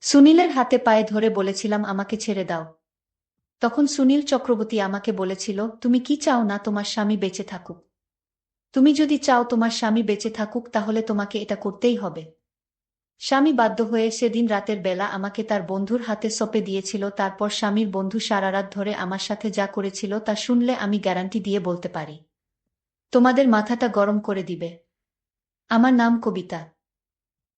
সুনীলের হাতে পায়ে ধরে বলেছিলাম, আমাকে ছেড়ে দাও। তখন সুনীল চক্রবর্তী আমাকে বলেছিল, তুমি কি চাও না তোমার স্বামী বেঁচে থাকুক? তুমি যদি চাও তোমার স্বামী বেঁচে থাকুক, তাহলে তোমাকে এটা করতেই হবে। স্বামী বাধ্য হয়ে সেদিন রাতের বেলা আমাকে তার বন্ধুর হাতে সপে দিয়েছিল। তারপর স্বামীর বন্ধু সারা রাত ধরে আমার সাথে যা করেছিল তা শুনলে আমি গ্যারান্টি দিয়ে বলতে পারি। তোমাদের মাথাটা গরম করে দিবে। আমার নাম কবিতা।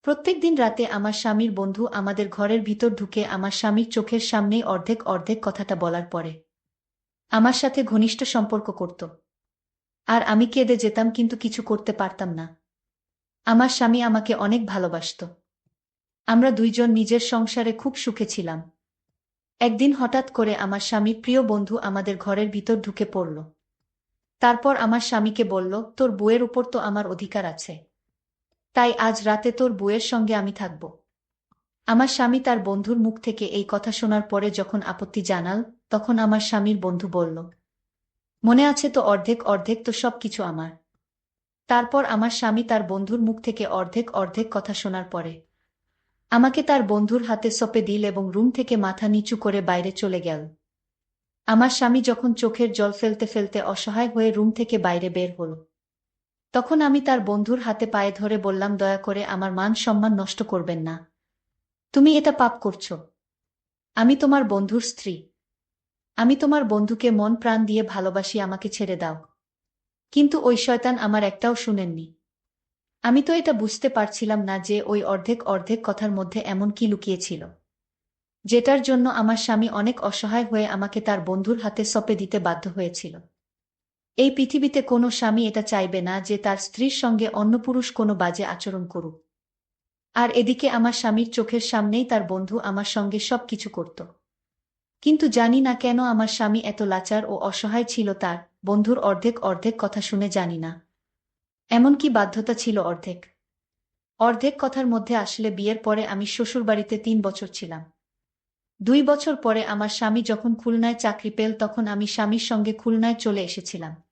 প্রত্যেক দিন রাতে আমার স্বামীর বন্ধু আমাদের ঘরের ভিতর ঢুকে আমার স্বামীর চোখের সামনেই অর্ধেক অর্ধেক কথাটা বলার পরে আমার সাথে ঘনিষ্ঠ সম্পর্ক করত। আর আমি কেঁদে যেতাম কিন্তু কিছু করতে পারতাম না। আমার স্বামী আমাকে অনেক ভালোবাসত। আমরা দুইজন নিজের সংসারে খুব সুখে ছিলাম। একদিন হঠাৎ করে আমার স্বামীর প্রিয় বন্ধু আমাদের ঘরের ভিতর ঢুকে পড়ল। তারপর আমার স্বামীকে বলল, তোর বউয়ের উপর তো আমার অধিকার আছে। তাই আজ রাতে তোর বউয়ের সঙ্গে আমি থাকব। আমার স্বামী তার বন্ধুর মুখ থেকে এই কথা শোনার পরে যখন আপত্তি জানাল, তখন আমার স্বামীর বন্ধু বলল, মনে আছে তো অর্ধেক অর্ধেক তো সব কিছু আমার। তারপর আমার স্বামী তার বন্ধুর মুখ থেকে অর্ধেক অর্ধেক কথা শোনার পরে, আমাকে তার বন্ধুর হাতে সপে দিল এবং রুম থেকে মাথা নিচু করে বাইরে চলে গেল। আমার স্বামী যখন চোখের জল ফেলতে ফেলতে অসহায় হয়ে রুম থেকে বাইরে বের হল। তখন আমি তার বন্ধুর হাতে পায়ে ধরে বললাম, দয়া করে আমার মান সম্মান নষ্ট করবেন না। তুমি এটা পাপ করছ। আমি তোমার বন্ধুর স্ত্রী। আমি তোমার বন্ধুকে মন প্রাণ দিয়ে ভালোবাসি, আমাকে ছেড়ে দাও। কিন্তু ওই শয়তান আমার একটাও শুনেননি। আমি তো এটা বুঝতে পারছিলাম না যে ওই অর্ধেক অর্ধেক কথার মধ্যে এমন কি লুকিয়েছিল। যেটার জন্য আমার স্বামী অনেক অসহায় হয়ে আমাকে তার বন্ধুর হাতে সপে দিতে বাধ্য হয়েছিল। এই পৃথিবীতে কোনো স্বামী এটা চাইবে না যে তার স্ত্রীর সঙ্গে অন্য পুরুষ কোনো বাজে আচরণ করুক। আর এদিকে আমার স্বামীর চোখের সামনেই তার বন্ধু আমার সঙ্গে সব কিছু করত। কিন্তু জানি না কেন আমার স্বামী এত লাচার ও অসহায় ছিল তার, বন্ধুর অর্ধেক অর্ধেক কথা শুনে জানি না। এমনকি বাধ্যতা ছিল অর্ধেক। অর্ধেক কথার মধ্যে আসলে বিয়ের পরে আমি শ্বশুরবাড়িতে তিন বছর ছিলাম। দুই বছর পরে আমার স্বামী যখন খুলনায় চাকরি পেল, তখন আমি স্বামীর সঙ্গে খুলনায় চলে এসেছিলাম।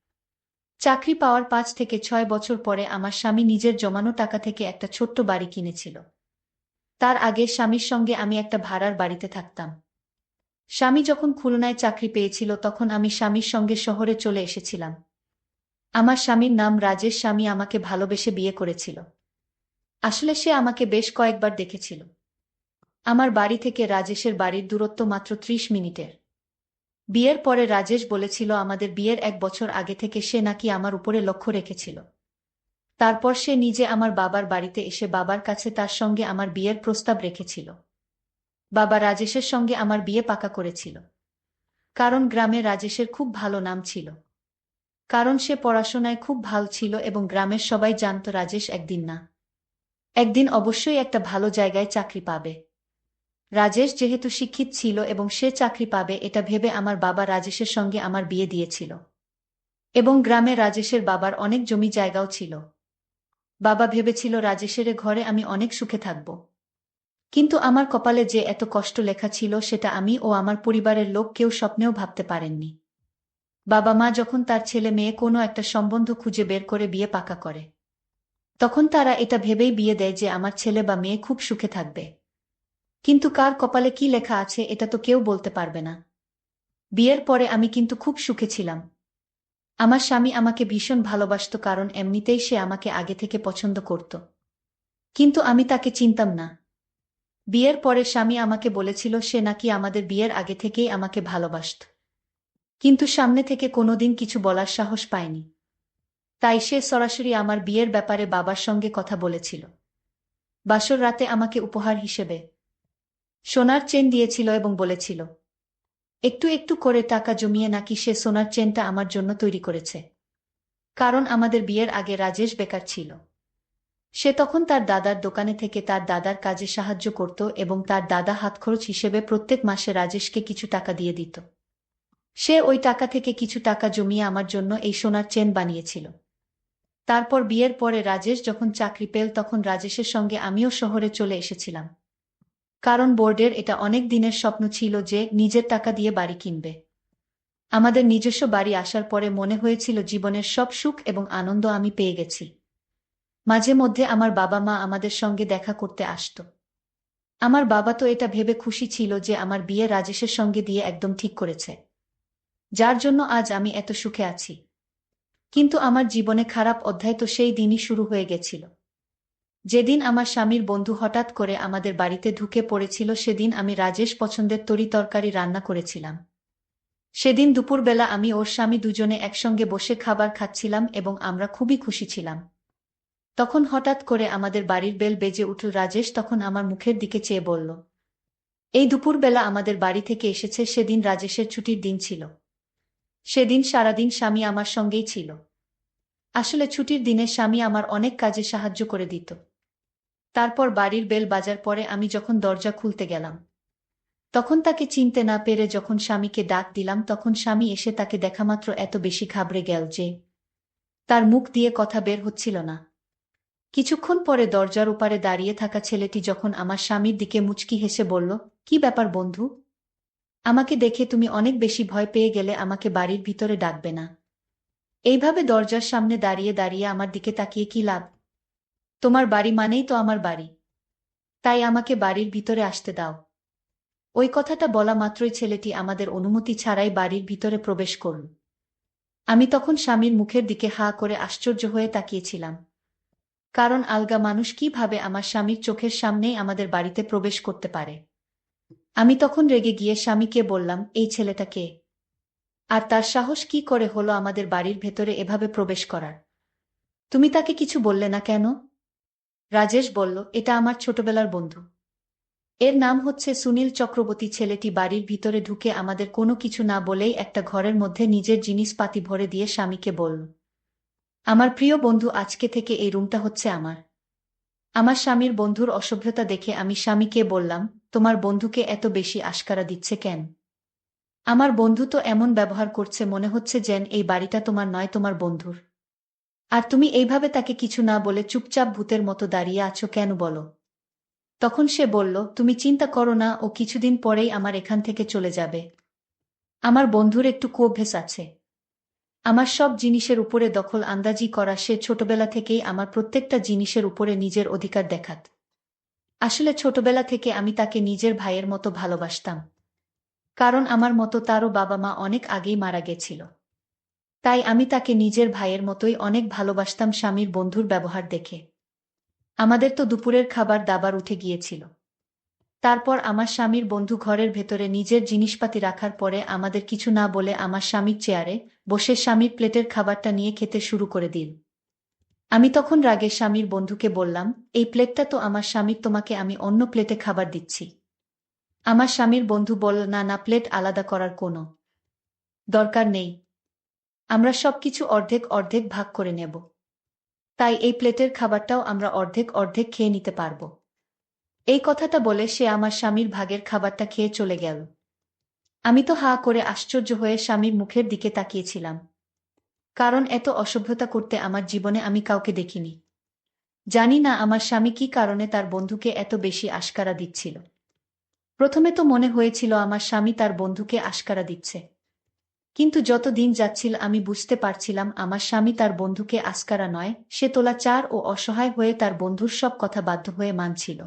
চাকরি পাওয়ার পাঁচ থেকে ছয় বছর পরে আমার স্বামী নিজের জমানো টাকা থেকে একটা ছোট্ট বাড়ি কিনেছিল। তার আগে স্বামীর সঙ্গে আমি একটা ভাড়ার বাড়িতে থাকতাম। স্বামী যখন খুলনায় চাকরি পেয়েছিল, তখন আমি স্বামীর সঙ্গে শহরে চলে এসেছিলাম। আমার স্বামীর নাম রাজেশ। স্বামী আমাকে ভালোবেসে বিয়ে করেছিল। আসলে সে আমাকে বেশ কয়েকবার দেখেছিল। আমার বাড়ি থেকে রাজেশের বাড়ির দূরত্ব মাত্র ত্রিশ মিনিটের। বিয়ের পরে রাজেশ বলেছিল আমাদের বিয়ের এক বছর আগে থেকে সে নাকি আমার উপরে লক্ষ্য রেখেছিল। তারপর সে নিজে আমার বাবার বাড়িতে এসে বাবার কাছে তার সঙ্গে আমার বিয়ের প্রস্তাব রেখেছিল। বাবা রাজেশের সঙ্গে আমার বিয়ে পাকা করেছিল। কারণ গ্রামে রাজেশের খুব ভালো নাম ছিল। কারণ সে পড়াশোনায় খুব ভালো ছিল এবং গ্রামের সবাই জানত রাজেশ একদিন না। একদিন অবশ্যই একটা ভালো জায়গায় চাকরি পাবে। রাজেশ যেহেতু শিক্ষিত ছিল এবং সে চাকরি পাবে, এটা ভেবে আমার বাবা রাজেশের সঙ্গে আমার বিয়ে দিয়েছিল। এবং গ্রামে রাজেশের বাবার অনেক জমি জায়গাও ছিল। বাবা ভেবেছিল, রাজেশের ঘরে আমি অনেক সুখে থাকব। কিন্তু আমার কপালে যে এত কষ্ট লেখা ছিল, সেটা আমি ও আমার পরিবারের লোক কেউ স্বপ্নেও ভাবতে পারেননি। বাবা মা যখন তার ছেলে মেয়ে কোনো একটা সম্বন্ধ খুঁজে বের করে বিয়ে পাকা করে, তখন তারা এটা ভেবেই বিয়ে দেয় যে আমার ছেলে বা মেয়ে খুব সুখে থাকবে। কিন্তু কার কপালে কি লেখা আছে এটা তো কেউ বলতে পারবে না। বিয়ের পরে আমি কিন্তু খুব সুখে ছিলাম। আমার স্বামী আমাকে ভীষণ ভালোবাসত কারণ এমনিতেই সে আমাকে আগে থেকে পছন্দ করত। কিন্তু আমি তাকে চিনতাম না। বিয়ের পরে স্বামী আমাকে বলেছিল সে নাকি আমাদের বিয়ের আগে থেকেই আমাকে ভালোবাসত। কিন্তু সামনে থেকে কোনোদিন কিছু বলার সাহস পায়নি। তাই সে সরাসরি আমার বিয়ের ব্যাপারে বাবার সঙ্গে কথা বলেছিল। বাসর রাতে আমাকে উপহার হিসেবে সোনার চেন দিয়েছিল এবং বলেছিল, একটু একটু করে টাকা জমিয়ে নাকি সে সোনার চেনটা আমার জন্য তৈরি করেছে। কারণ আমাদের বিয়ের আগে রাজেশ বেকার ছিল। সে তখন তার দাদার দোকানে থেকে তার দাদার কাজে সাহায্য করত এবং তার দাদা হাতখরচ হিসেবে প্রত্যেক মাসে রাজেশকে কিছু টাকা দিয়ে দিত। সে ওই টাকা থেকে কিছু টাকা জমিয়ে আমার জন্য এই সোনার চেন বানিয়েছিল। তারপর বিয়ের পরে রাজেশ যখন চাকরি পেল তখন রাজেশের সঙ্গে আমিও শহরে চলে এসেছিলাম। কারণ বোর্ডের এটা অনেক দিনের স্বপ্ন ছিল যে নিজের টাকা দিয়ে বাড়ি কিনবে। আমাদের নিজস্ব বাড়ি আসার পরে মনে হয়েছিল জীবনের সব সুখ এবং আনন্দ আমি পেয়ে গেছি। মাঝে মধ্যে আমার বাবা মা আমাদের সঙ্গে দেখা করতে আসত। আমার বাবা তো এটা ভেবে খুশি ছিল যে আমার বিয়ে রাজেশের সঙ্গে দিয়ে একদম ঠিক করেছে। যার জন্য আজ আমি এত সুখে আছি। কিন্তু আমার জীবনে খারাপ অধ্যায় তো সেই দিনই শুরু হয়ে গেছিল। যেদিন আমার স্বামীর বন্ধু হঠাৎ করে আমাদের বাড়িতে ঢুকে পড়েছিল, সেদিন আমি রাজেশ পছন্দের তরি তরকারি রান্না করেছিলাম। সেদিন দুপুরবেলা আমি ওর স্বামী দুজনে একসঙ্গে বসে খাবার খাচ্ছিলাম এবং আমরা খুবই খুশি ছিলাম। তখন হঠাৎ করে আমাদের বাড়ির বেল বেজে উঠল, রাজেশ তখন আমার মুখের দিকে চেয়ে বলল, এই দুপুরবেলা আমাদের বাড়ি থেকে এসেছে সেদিন রাজেশের ছুটির দিন ছিল। সেদিন সারাদিন স্বামী আমার সঙ্গেই ছিল। আসলে ছুটির দিনে স্বামী আমার অনেক কাজে সাহায্য করে দিত। তারপর বাড়ির বেল বাজার পরে আমি যখন দরজা খুলতে গেলাম। তখন তাকে চিনতে না পেরে যখন স্বামীকে ডাক দিলাম, তখন স্বামী এসে তাকে দেখামাত্র এত বেশি ঘাবড়ে গেল যে তার মুখ দিয়ে কথা বের হচ্ছিল না। কিছুক্ষণ পরে দরজার ওপারে দাঁড়িয়ে থাকা ছেলেটি যখন আমার স্বামীর দিকে মুচকি হেসে বলল, কি ব্যাপার বন্ধু? আমাকে দেখে তুমি অনেক বেশি ভয় পেয়ে গেলে আমাকে বাড়ির ভিতরে ডাকবে না। এইভাবে দরজার সামনে দাঁড়িয়ে দাঁড়িয়ে আমার দিকে তাকিয়ে কি লাভ? তোমার বাড়ি মানেই তো আমার বাড়ি। তাই আমাকে বাড়ির ভিতরে আসতে দাও। ওই কথাটা বলা মাত্রই ছেলেটি আমাদের অনুমতি ছাড়াই বাড়ির ভিতরে প্রবেশ করল। আমি তখন স্বামীর মুখের দিকে হা করে আশ্চর্য হয়ে তাকিয়েছিলাম। কারণ আলগা মানুষ কীভাবে আমার স্বামীর চোখের সামনেই আমাদের বাড়িতে প্রবেশ করতে পারে? আমি তখন রেগে গিয়ে স্বামীকে বললাম, এই ছেলেটা কে? আর তার সাহস কি করে হলো আমাদের বাড়ির ভেতরে এভাবে প্রবেশ করার? তুমি তাকে কিছু বললে না কেন? রাজেশ বলল, এটা আমার ছোটবেলার বন্ধু। এর নাম হচ্ছে সুনীল চক্রবর্তী ছেলেটি বাড়ির ভিতরে ঢুকে আমাদের কোনো কিছু না বলেই একটা ঘরের মধ্যে নিজের জিনিসপাতি ভরে দিয়ে স্বামীকে বলল, আমার প্রিয় বন্ধু, আজকে থেকে এই রুমটা হচ্ছে আমার। আমার স্বামীর বন্ধুর অসভ্যতা দেখে আমি স্বামীকে বললাম, তোমার বন্ধুকে এত বেশি আশকারা দিচ্ছে কেন? আমার বন্ধু তো এমন ব্যবহার করছে, মনে হচ্ছে যেন এই বাড়িটা তোমার নয়, তোমার বন্ধুর। আর তুমি এইভাবে তাকে কিছু না বলে চুপচাপ ভূতের মতো দাঁড়িয়ে আছো কেন বলো? তখন সে বলল, তুমি চিন্তা করো না, ও কিছুদিন পরেই আমার এখান থেকে চলে যাবে। আমার বন্ধুর একটু কোভেস আছে। আমার সব জিনিসের উপরে দখল আন্দাজি করা সে ছোটবেলা থেকেই আমার প্রত্যেকটা জিনিসের উপরে নিজের অধিকার দেখাত। আসলে ছোটবেলা থেকে আমি তাকে নিজের ভাইয়ের মতো ভালোবাসতাম। কারণ আমার মতো তারও বাবা মা অনেক আগেই মারা গেছিল। তাই আমি তাকে নিজের ভাইয়ের মতোই অনেক ভালোবাসতাম স্বামীর বন্ধুর ব্যবহার দেখে। আমাদের তো দুপুরের খাবার দাবার উঠে গিয়েছিল। তারপর আমার স্বামীর বন্ধু ঘরের ভেতরে নিজের জিনিসপাতি রাখার পরে আমাদের কিছু না বলে আমার স্বামীর চেয়ারে বসে স্বামীর প্লেটের খাবারটা নিয়ে খেতে শুরু করে দিল। আমি তখন রাগে স্বামীর বন্ধুকে বললাম, এই প্লেটটা তো আমার স্বামীর, তোমাকে আমি অন্য প্লেটে খাবার দিচ্ছি। আমার স্বামীর বন্ধু বলল, না না, প্লেট আলাদা করার কোনো দরকার নেই। আমরা সবকিছু অর্ধেক অর্ধেক ভাগ করে নেব। তাই এই প্লেটের খাবারটাও আমরা অর্ধেক অর্ধেক খেয়ে নিতে পারব। এই কথাটা বলে সে আমার স্বামীর ভাগের খাবারটা খেয়ে চলে গেল। আমি তো হা করে আশ্চর্য হয়ে স্বামীর মুখের দিকে তাকিয়েছিলাম। কারণ এত অসভ্যতা করতে আমার জীবনে আমি কাউকে দেখিনি। জানি না আমার স্বামী কি কারণে তার বন্ধুকে এত বেশি আশকারা দিচ্ছিল। প্রথমে তো মনে হয়েছিল আমার স্বামী তার বন্ধুকে আশকারা দিচ্ছে। কিন্তু যত দিন যাচ্ছিল, আমি বুঝতে পারছিলাম আমার স্বামী তার বন্ধুকে আস্কারা নয়, সে তোলা চার ও অসহায় হয়ে তার বন্ধুর সব কথা বাধ্য হয়ে মানছিল।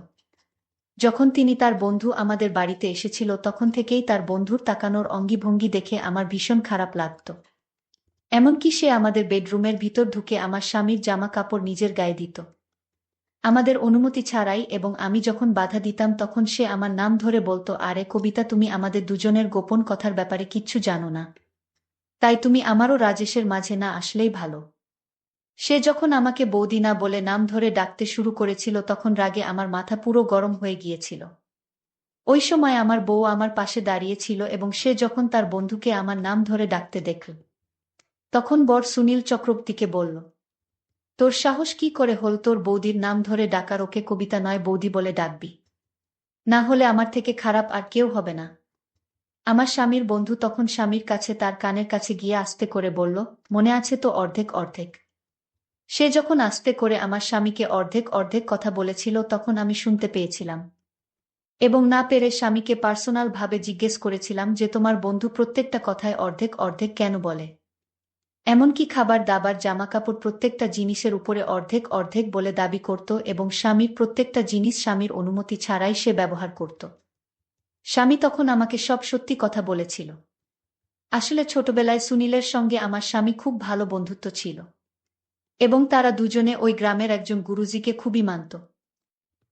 যখন তিনি তার বন্ধু আমাদের বাড়িতে এসেছিল, তখন থেকেই তার বন্ধুর তাকানোর অঙ্গিভঙ্গি দেখে আমার ভীষণ খারাপ লাগত। এমনকি সে আমাদের বেডরুমের ভিতর ঢুকে আমার স্বামীর জামা কাপড় নিজের গায়ে দিত। আমাদের অনুমতি ছাড়াই এবং আমি যখন বাধা দিতাম, তখন সে আমার নাম ধরে বলতো, আরে কবিতা, তুমি আমাদের দুজনের গোপন কথার ব্যাপারে কিচ্ছু জানো না। তাই তুমি আমারও রাজেশের মাঝে না আসলেই ভালো। সে যখন আমাকে বৌদি না বলে নাম ধরে ডাকতে শুরু করেছিল তখন রাগে আমার মাথা পুরো গরম হয়ে গিয়েছিল। ওই সময় আমার বউ আমার পাশে দাঁড়িয়েছিল এবং সে যখন তার বন্ধুকে আমার নাম ধরে ডাকতে দেখল, তখন বর সুনীল চক্রবর্তীকে বলল, তোর সাহস কি করে হল তোর বৌদির নাম ধরে ডাকার ওকে কবিতা নয় বৌদি বলে ডাকবি? না হলে আমার থেকে খারাপ আর কেউ হবে না। আমার স্বামীর বন্ধু তখন স্বামীর কাছে তার কানের কাছে গিয়ে আস্তে করে বলল, মনে আছে তো অর্ধেক অর্ধেক। সে যখন আস্তে করে আমার স্বামীকে অর্ধেক অর্ধেক কথা বলেছিল তখন আমি শুনতে পেয়েছিলাম। এবং না পেরে স্বামীকে পার্সোনাল ভাবে জিজ্ঞেস করেছিলাম যে, তোমার বন্ধু প্রত্যেকটা কথায় অর্ধেক অর্ধেক কেন বলে? এমনকি খাবার, দাবার, জামাকাপড় প্রত্যেকটা জিনিসের উপরে অর্ধেক অর্ধেক বলে দাবি করত এবং স্বামীর প্রত্যেকটা জিনিস স্বামীর অনুমতি ছাড়াই সে ব্যবহার করত। স্বামী তখন আমাকে সব সত্যি কথা বলেছিল। আসলে ছোটবেলায় সুনীলের সঙ্গে আমার স্বামী খুব ভালো বন্ধুত্ব ছিল এবং তারা দুজনে ওই গ্রামের একজন গুরুজিকে খুবই মানত।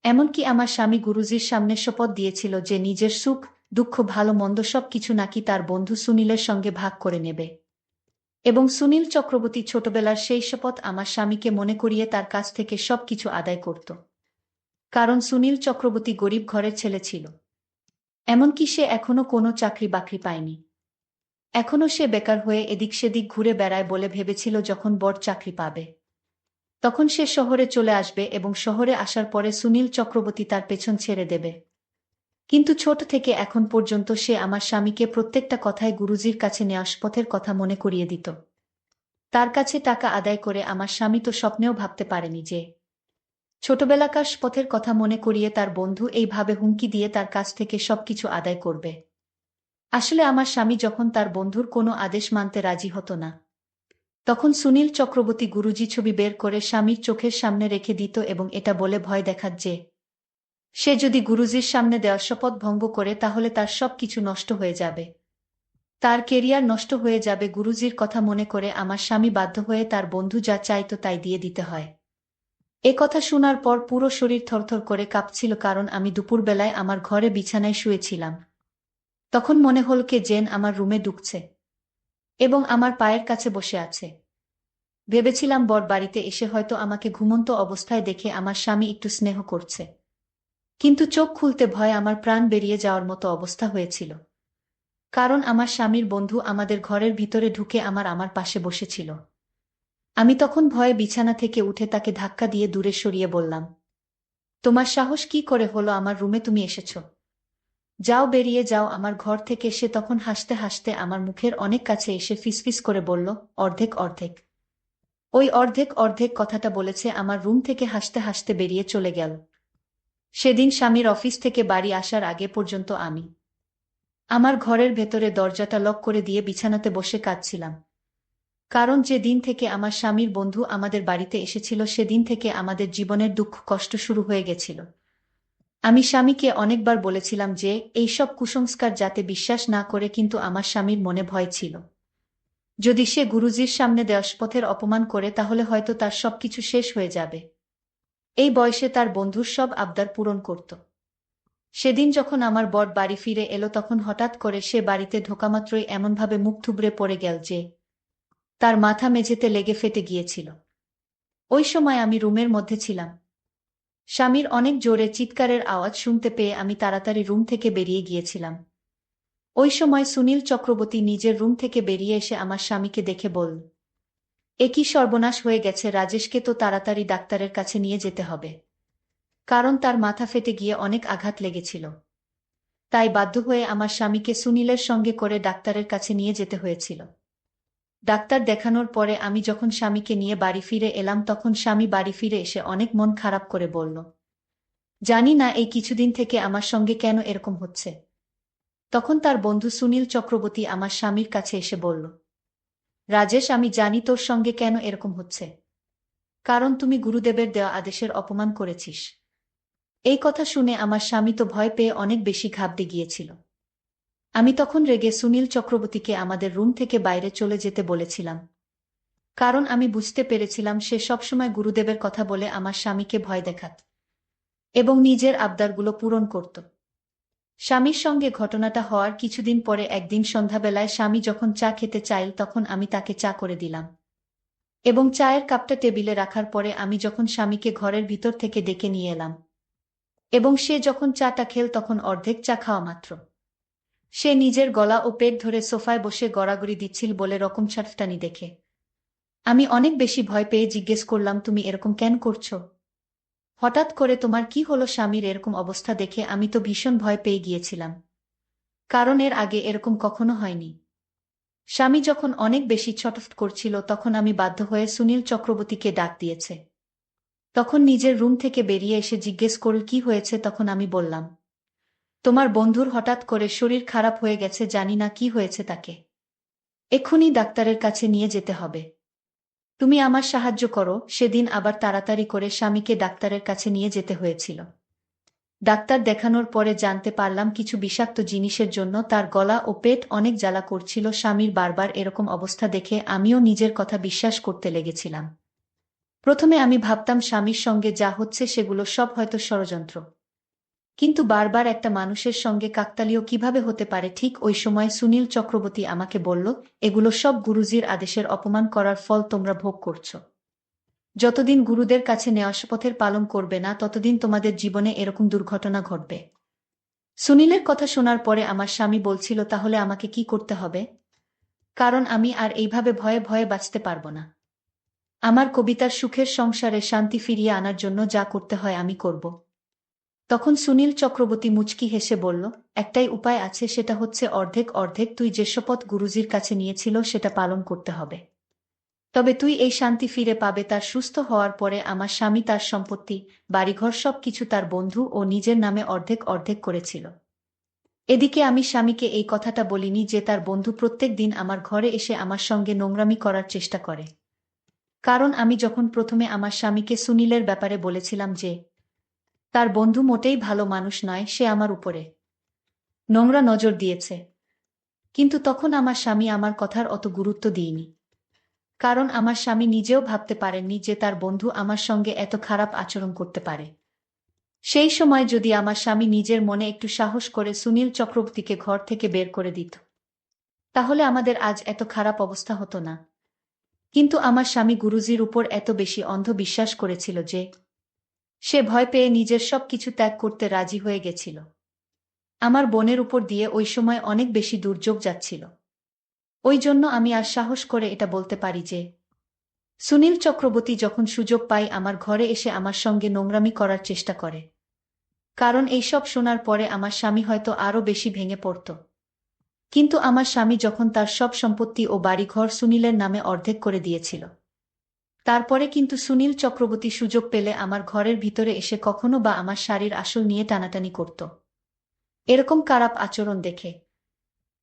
এমনকি আমার স্বামী গুরুজির সামনে শপথ দিয়েছিল যে নিজের সুখ, দুঃখ, ভালো, মন্দ সব কিছু নাকি তার বন্ধু সুনীলের সঙ্গে ভাগ করে নেবে। এবং সুনীল চক্রবর্তী ছোটবেলার সেই শপথ আমার স্বামীকে মনে করিয়ে তার কাছ থেকে সব কিছু আদায় করত। কারণ সুনীল চক্রবর্তী গরিব ঘরের ছেলে ছিল। এমনকি সে এখনও কোনো চাকরি বাকরি পায়নি। এখনও সে বেকার হয়ে এদিক সেদিক ঘুরে বেড়ায় বলে ভেবেছিল যখন বড় চাকরি পাবে। তখন সে শহরে চলে আসবে এবং শহরে আসার পরে সুনীল চক্রবর্তী তার পেছন ছেড়ে দেবে। কিন্তু ছোট থেকে এখন পর্যন্ত সে আমার স্বামীকে প্রত্যেকটা কথায় গুরুজির কাছে নেওয়া পথের কথা মনে করিয়ে দিত। তার কাছে টাকা আদায় করে আমার স্বামী তো স্বপ্নেও ভাবতে পারেনি যে ছোটবেলাকার পথের কথা মনে করিয়ে তার বন্ধু এইভাবে হুমকি দিয়ে তার কাছ থেকে সবকিছু আদায় করবে। আসলে আমার স্বামী যখন তার বন্ধুর কোনো আদেশ মানতে রাজি হতো না। তখন সুনীল চক্রবর্তী গুরুজি ছবি বের করে স্বামীর চোখের সামনে রেখে দিত এবং এটা বলে ভয় দেখাত যে, সে যদি গুরুজির সামনে দেওয়ার শপথ ভঙ্গ করে তাহলে তার সব কিছু নষ্ট হয়ে যাবে। তার কেরিয়ার নষ্ট হয়ে যাবে গুরুজির কথা মনে করে আমার স্বামী বাধ্য হয়ে তার বন্ধু যা চাইতো তাই দিয়ে দিতে হয়। এ কথা শোনার পর পুরো শরীর থরথর করে কাঁপছিল কারণ আমি দুপুরবেলায় আমার ঘরে বিছানায় শুয়েছিলাম। তখন মনে হল কে জেন আমার রুমে ঢুকছে এবং আমার পায়ের কাছে বসে আছে। ভেবেছিলাম বর বাড়িতে এসে হয়তো আমাকে ঘুমন্ত অবস্থায় দেখে আমার স্বামী একটু স্নেহ করছে। কিন্তু চোখ খুলতে ভয় আমার প্রাণ বেরিয়ে যাওয়ার মতো অবস্থা হয়েছিল। কারণ আমার স্বামীর বন্ধু আমাদের ঘরের ভিতরে ঢুকে আমার আমার পাশে বসেছিল। আমি তখন ভয়ে বিছানা থেকে উঠে তাকে ধাক্কা দিয়ে দূরে সরিয়ে বললাম, তোমার সাহস কি করে হলো আমার রুমে তুমি এসেছ? যাও বেরিয়ে যাও, আমার ঘর থেকে সে তখন হাসতে হাসতে আমার মুখের অনেক কাছে এসে ফিসফিস করে বলল, অর্ধেক অর্ধেক। ওই অর্ধেক অর্ধেক কথাটা বলেছে আমার রুম থেকে হাসতে হাসতে বেরিয়ে চলে গেল। সেদিন স্বামীর অফিস থেকে বাড়ি আসার আগে পর্যন্ত আমি। আমার ঘরের ভেতরে দরজাটা লক করে দিয়ে বিছানাতে বসে কাঁদছিলাম। কারণ যে দিন থেকে আমার স্বামীর বন্ধু আমাদের বাড়িতে এসেছিল, সেদিন থেকে আমাদের জীবনের দুঃখ কষ্ট শুরু হয়ে গেছিল। আমি স্বামীকে অনেকবার বলেছিলাম যে, এইসব কুসংস্কার যাতে বিশ্বাস না করে কিন্তু আমার স্বামীর মনে ভয় ছিল। যদি সে গুরুজির সামনে দেশপথের অপমান করে, তাহলে হয়তো তার সবকিছু শেষ হয়ে যাবে। এই বয়সে তার বন্ধুর সব আবদার পূরণ করত। সেদিন যখন আমার বর বাড়ি ফিরে এলো, তখন হঠাৎ করে সে বাড়িতে ঢোকামাত্রই এমনভাবে মুখ থুবড়ে পড়ে গেল যে তার মাথা মেঝেতে লেগে ফেটে গিয়েছিল। ওই সময় আমি রুমের মধ্যে ছিলাম। স্বামীর অনেক জোরে চিৎকারের আওয়াজ শুনতে পেয়ে আমি তাড়াতাড়ি রুম থেকে বেরিয়ে গিয়েছিলাম। ওই সময় সুনীল চক্রবর্তী নিজের রুম থেকে বেরিয়ে এসে আমার স্বামীকে দেখে বলল, একই সর্বনাশ হয়ে গেছে, রাজেশকে তো তাড়াতাড়ি ডাক্তারের কাছে নিয়ে যেতে হবে। কারণ তার মাথা ফেটে গিয়ে অনেক আঘাত লেগেছিল। তাই বাধ্য হয়ে আমার স্বামীকে সুনীলের সঙ্গে করে ডাক্তারের কাছে নিয়ে যেতে হয়েছিল। ডাক্তার দেখানোর পরে আমি যখন স্বামীকে নিয়ে বাড়ি ফিরে এলাম, তখন স্বামী বাড়ি ফিরে এসে অনেক মন খারাপ করে বলল, জানি না এই কিছুদিন থেকে আমার সঙ্গে কেন এরকম হচ্ছে। তখন তার বন্ধু সুনীল চক্রবর্তী আমার স্বামীর কাছে এসে বলল, রাজেশ, আমি জানি তোর সঙ্গে কেন এরকম হচ্ছে। কারণ তুমি গুরুদেবের দেওয়া আদেশের অপমান করেছিস। এই কথা শুনে আমার স্বামী তো ভয় পেয়ে অনেক বেশি ঘাবড়ে গিয়েছিল। আমি তখন রেগে সুনীল চক্রবর্তীকে আমাদের রুম থেকে বাইরে চলে যেতে বলেছিলাম। কারণ আমি বুঝতে পেরেছিলাম সে সবসময় গুরুদেবের কথা বলে আমার স্বামীকে ভয় দেখাত এবং নিজের আবদারগুলো পূরণ করত। স্বামীর সঙ্গে ঘটনাটা হওয়ার কিছুদিন পরে একদিন সন্ধ্যাবেলায় স্বামী যখন চা খেতে চাইল তখন আমি তাকে চা করে দিলাম এবং চায়ের কাপটা টেবিলে রাখার পরে আমি যখন স্বামীকে ঘরের ভিতর থেকে ডেকে নিয়ে এলাম এবং সে যখন চাটা খেল তখন অর্ধেক চা খাওয়া মাত্র। সে নিজের গলা ও পেট ধরে সোফায় বসে গড়াগড়ি দিচ্ছিল বলে রকম ছাটটানি দেখে। আমি অনেক বেশি ভয় পেয়ে জিজ্ঞেস করলাম, তুমি এরকম কেন করছ? হঠাৎ করে তোমার কি হলো স্বামীর এরকম অবস্থা দেখে আমি তো ভীষণ ভয় পেয়ে গিয়েছিলাম। কারণ এর আগে এরকম কখনো হয়নি। স্বামী যখন অনেক বেশি ছটফট করছিল তখন আমি বাধ্য হয়ে সুনীল চক্রবর্তীকে ডাক দিয়েছে। তখন নিজের রুম থেকে বেরিয়ে এসে জিজ্ঞেস করল, কি হয়েছে? তখন আমি বললাম তোমার বন্ধুর হঠাৎ করে শরীর খারাপ হয়ে গেছে, জানি না কি হয়েছে তাকে। এক্ষুনি ডাক্তারের কাছে নিয়ে যেতে হবে। তুমি আমার সাহায্য করো, সেদিন আবার তাড়াতাড়ি করে স্বামীকে ডাক্তারের কাছে নিয়ে যেতে হয়েছিল। ডাক্তার দেখানোর পরে জানতে পারলাম কিছু বিষাক্ত জিনিসের জন্য তার গলা ও পেট অনেক জ্বালা করছিল, স্বামীর বারবার এরকম অবস্থা দেখে আমিও নিজের কথা বিশ্বাস করতে লেগেছিলাম। প্রথমে আমি ভাবতাম স্বামীর সঙ্গে যা হচ্ছে সেগুলো সব হয়তো ষড়যন্ত্র। কিন্তু বারবার একটা মানুষের সঙ্গে কাকতালীয় কীভাবে হতে পারে ঠিক ওই সময় সুনীল চক্রবর্তী আমাকে বলল, এগুলো সব গুরুজির আদেশের অপমান করার ফল তোমরা ভোগ করছ। যতদিন গুরুদের কাছে নেওয়া শপথের পালন করবে না, ততদিন তোমাদের জীবনে এরকম দুর্ঘটনা ঘটবে। সুনীলের কথা শোনার পরে আমার স্বামী বলছিল, তাহলে আমাকে কি করতে হবে? কারণ আমি আর এইভাবে ভয়ে ভয়ে বাঁচতে পারব না। আমার কবিতার সুখের সংসারে শান্তি ফিরিয়ে আনার জন্য যা করতে হয় আমি করব। তখন সুনীল চক্রবর্তী মুচকি হেসে বলল, একটাই উপায় আছে, সেটা হচ্ছে অর্ধেক অর্ধেক তুই যে শপথ গুরুজির কাছে নিয়েছিল সেটা পালন করতে হবে। তবে তুই এই শান্তি ফিরে পাবে, তার সুস্থ হওয়ার পরে আমার স্বামী তার সম্পত্তি, বাড়িঘর সব কিছু তার বন্ধু ও নিজের নামে অর্ধেক অর্ধেক করেছিল। এদিকে আমি স্বামীকে এই কথাটা বলিনি যে তার বন্ধু প্রত্যেক দিন আমার ঘরে এসে আমার সঙ্গে নোংরামি করার চেষ্টা করে। কারণ আমি যখন প্রথমে আমার স্বামীকে সুনীলের ব্যাপারে বলেছিলাম যে তার বন্ধু মোটেই ভালো মানুষ নয়, সে আমার উপরে। নোংরা নজর দিয়েছে। কিন্তু তখন আমার স্বামী আমার কথার অত গুরুত্ব দিইনি। কারণ আমার স্বামী নিজেও ভাবতে পারেননি যে তার বন্ধু আমার সঙ্গে এত খারাপ আচরণ করতে পারে। সেই সময় যদি আমার স্বামী নিজের মনে একটু সাহস করে সুনীল চক্রবর্তীকে ঘর থেকে বের করে দিত, তাহলে আমাদের আজ এত খারাপ অবস্থা হতো না। কিন্তু আমার স্বামী গুরুজির উপর এত বেশি অন্ধ বিশ্বাস করেছিল যে সে ভয় পেয়ে নিজের সব কিছু ত্যাগ করতে রাজি হয়ে গেছিল। আমার বোনের উপর দিয়ে ওই সময় অনেক বেশি দুর্যোগ যাচ্ছিল। ওই জন্য আমি আর সাহস করে এটা বলতে পারি যে, সুনীল চক্রবর্তী যখন সুযোগ পাই আমার ঘরে এসে আমার সঙ্গে নোংরামি করার চেষ্টা করে। কারণ এইসব শোনার পরে আমার স্বামী হয়তো আরও বেশি ভেঙে পড়ত। কিন্তু আমার স্বামী যখন তার সব সম্পত্তি ও বাড়িঘর সুনীলের নামে অর্ধেক করে দিয়েছিল। তারপরে কিন্তু সুনীল চক্রবর্তী সুযোগ পেলে আমার ঘরের ভিতরে এসে কখনো বা আমার শাড়ির আসল নিয়ে টানাটানি করত। এরকম খারাপ আচরণ দেখে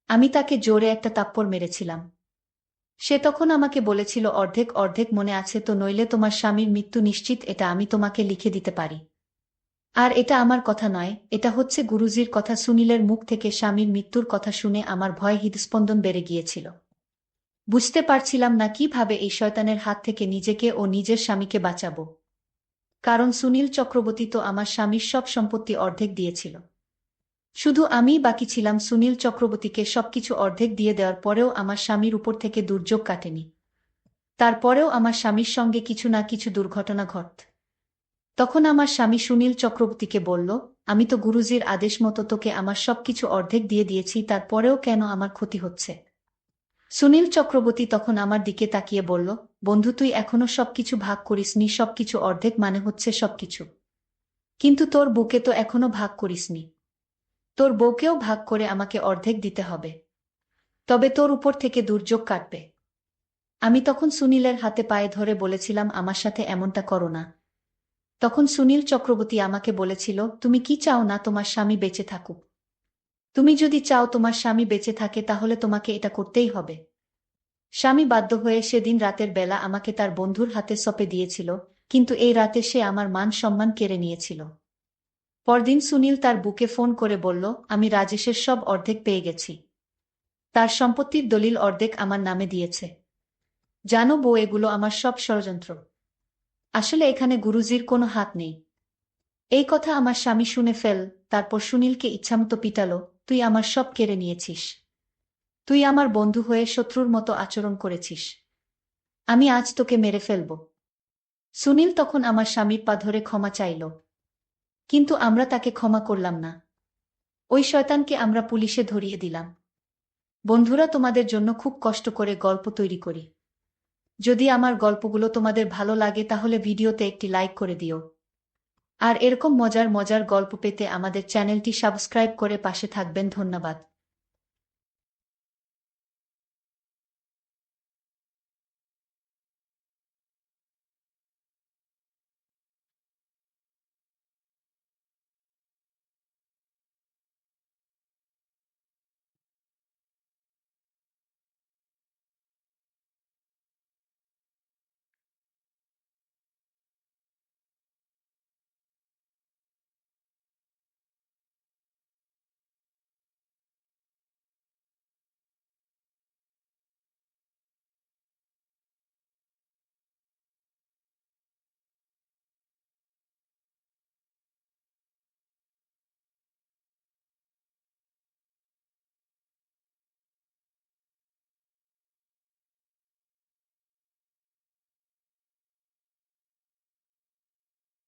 আমি তাকে জোরে একটা তাপ্পড় মেরেছিলাম। সে তখন আমাকে বলেছিল, অর্ধেক অর্ধেক মনে আছে তো নইলে তোমার স্বামীর মৃত্যু নিশ্চিত, এটা আমি তোমাকে লিখে দিতে পারি। আর এটা আমার কথা নয়, এটা হচ্ছে গুরুজির কথা সুনীলের মুখ থেকে স্বামীর মৃত্যুর কথা শুনে আমার ভয় হৃদস্পন্দন বেড়ে গিয়েছিল। বুঝতে পারছিলাম না কীভাবে এই শয়তানের হাত থেকে নিজেকে ও নিজের স্বামীকে বাঁচাব। কারণ সুনীল চক্রবর্তী তো আমার স্বামীর সব সম্পত্তি অর্ধেক দিয়েছিল। শুধু আমি বাকি ছিলাম সুনীল চক্রবর্তীকে সবকিছু অর্ধেক দিয়ে দেওয়ার পরেও আমার স্বামীর উপর থেকে দুর্যোগ কাটেনি। তারপরেও আমার স্বামীর সঙ্গে কিছু না কিছু দুর্ঘটনা ঘট। তখন আমার স্বামী সুনীল চক্রবর্তীকে বলল, আমি তো গুরুজির আদেশ মতো তোকে আমার সবকিছু অর্ধেক দিয়ে দিয়েছি, তারপরেও কেন আমার ক্ষতি হচ্ছে? সুনীল চক্রবর্তী তখন আমার দিকে তাকিয়ে বলল, বন্ধু, তুই এখনও সবকিছু ভাগ করিসনি, সবকিছু অর্ধেক মানে হচ্ছে সবকিছু। কিন্তু তোর বুকে তো এখনও ভাগ করিসনি। তোর বউকেও ভাগ করে আমাকে অর্ধেক দিতে হবে। তবে তোর উপর থেকে দুর্যোগ কাটবে। আমি তখন সুনীলের হাতে পায়ে ধরে বলেছিলাম, আমার সাথে এমনটা করো না। তখন সুনীল চক্রবর্তী আমাকে বলেছিল, তুমি কি চাও না তোমার স্বামী বেঁচে থাকুক? তুমি যদি চাও তোমার স্বামী বেঁচে থাকে, তাহলে তোমাকে এটা করতেই হবে। স্বামী বাধ্য হয়ে সেদিন রাতের বেলা আমাকে তার বন্ধুর হাতে সপে দিয়েছিল, কিন্তু এই রাতে সে আমার মান সম্মান কেড়ে নিয়েছিল। পরদিন সুনীল তার বুকে ফোন করে বলল, আমি রাজেশের সব অর্ধেক পেয়ে গেছি। তার সম্পত্তির দলিল অর্ধেক আমার নামে দিয়েছে। জানো বউ, এগুলো আমার সব ষড়যন্ত্র। আসলে এখানে গুরুজির কোনো হাত নেই। এই কথা আমার স্বামী শুনে ফেল, তারপর সুনীলকে ইচ্ছামতো পিটালো তুই আমার সব কেড়ে নিয়েছিস। তুই আমার বন্ধু হয়ে শত্রুর মতো আচরণ করেছিস। আমি আজ তোকে মেরে ফেলব। সুনীল তখন আমার স্বামীর পা ধরে ক্ষমা চাইল। কিন্তু আমরা তাকে ক্ষমা করলাম না। ওই শয়তানকে আমরা পুলিশে ধরিয়ে দিলাম। বন্ধুরা, তোমাদের জন্য খুব কষ্ট করে গল্প তৈরি করি। যদি আমার গল্পগুলো তোমাদের ভালো লাগে, তাহলে ভিডিওতে একটি লাইক করে দিও। আর এরকম মজার মজার গল্প পেতে আমাদের চ্যানেলটি সাবস্ক্রাইব করে পাশে থাকবেন। ধন্যবাদ।